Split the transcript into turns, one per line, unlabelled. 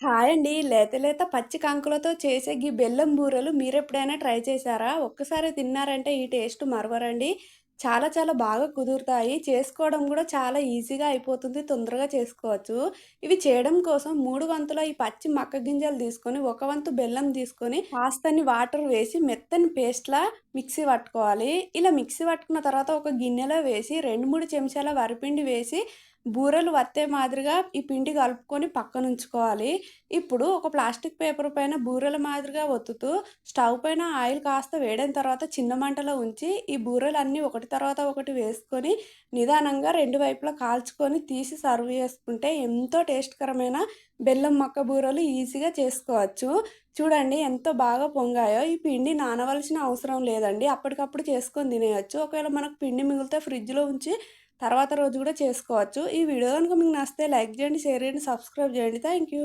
Hi అండి. లేత లేత పచ్చి కంకులతో చేసే గీ బెల్లం బూరెలు మీరెప్పుడైనా ట్రై చేశారా? ఒక్కసారి తిన్నారంటే ఈ టేస్ట్ మరవరండి. చాలా చాలా బాగా కుదురుతాయి. చేసుకోవడం కూడా చాలా ఈజీగా అయిపోతుంది. తొందరగా చేసుకోవచ్చు. ఇవి చేయడం కోసం మూడు వంతుల ఈ పచ్చి మక్క గింజలు తీసుకొని, ఒక వంతు బెల్లం తీసుకొని, కాస్తని వాటర్ వేసి మెత్తని పేస్ట్‌లా మిక్సీ పట్టుకోవాలి. ఇలా మిక్సీ పట్టుకున్న తర్వాత ఒక గిన్నెలో వేసి 2, 3 చెంచాల వరిపిండి వేసి బూరెలు వత్తే మాదిరిగా ఈ పిండి కలుపుకొని పక్కనుంచుకోవాలి. ఇప్పుడు ఒక ప్లాస్టిక్ పేపర్ పైన బూరెల మాదిరిగా ఒత్తుతూ స్టవ్ పైన ఆయిల్ కాస్త వేడిన తర్వాత చిన్న మంటలో ఉంచి ఈ బూరెలన్నీ ఒకటి తర్వాత ఒకటి వేసుకొని నిదానంగా రెండు వైపులా కాల్చుకొని తీసి సర్వ్ చేసుకుంటే ఎంతో టేస్ట్‌కరమైన బెల్లం మక్క బూరెలు ఈజీగా చేసుకోవచ్చు. చూడండి ఎంత బాగా పొంగాయో! ఈ పిండి నానవలసిన అవసరం లేదండి. అప్పటికప్పుడు చేసుకొని తినేయొచ్చు. ఒకవేళ మనకు పిండి మిగిలితే ఫ్రిడ్జ్‌లో ఉంచి తర్వాత రోజు కూడా చేసుకోవచ్చు. ఈ వీడియో కనుక మీకు నచ్చితే లైక్ చేయండి, షేర్ చేయండి, సబ్స్క్రైబ్ చేయండి. Thank you.